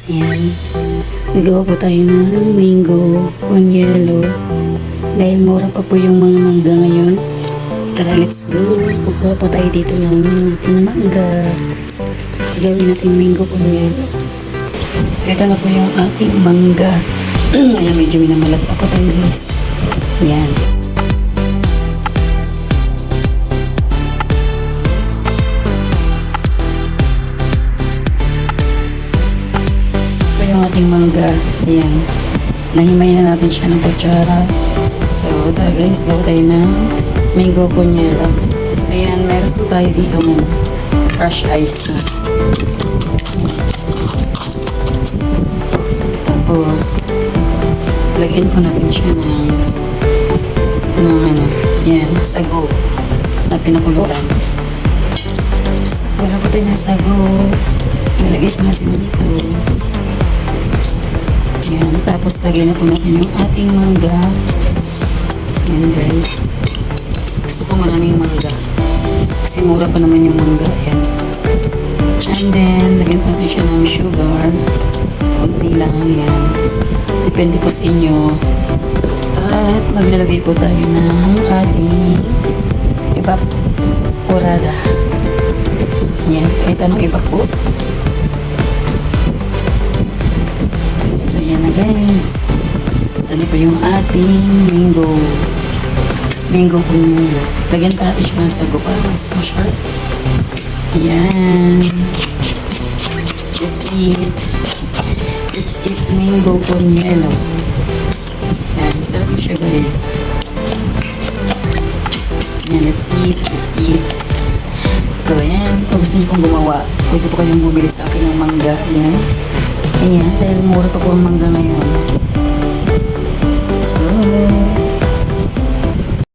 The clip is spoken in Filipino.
So, yan. Nagawa po tayo ng mango con yelo. Dahil mura pa po yung mga mangga ngayon. Tara, let's go. Kukuha po tayo dito ng ating mangga. Gagawin natin mango con yelo. So, ito na po yung ating mangga. Ayan, medyo minamalat pa po tayo guys. Yan. Ating mangga. Ayan. Nahimay na natin siya ng kutsara. So, guys, gawa tayo ng mango punyela. So, ayan, meron po tayo dito ng crush ice na. Tapos, lagyan ko natin siya ng ng ano, yan, sago na pinakulugan. So, wala po tayo ng sago. Nalagay po natin dito. Yan. Tapos lagyan na po natin yung ating mangga. Yan guys. Gusto ko maraming mangga. Kasi mura pa naman yung mangga. Yan. And then, lagyan po natin siya ng sugar. Kunti lang. Yan. Depende po sa inyo. At maglalagay po tayo ng ating evaporada. Yan. Kahit anong iba na guys. Na po yung ating mango. Mango nila. Lagyan pa natin siya ng sago para mas masharp. Yan. Let's eat. Let's eat mango pomelo. Yan. Sarap siya guys. Yan. Let's eat. Let's eat. So, ayan. Kung gusto niyo pong gumawa, pwede po kayong bumili sa akin ng mangga. Ayan. Ayan, dahil mura pa po ang mangga ngayon.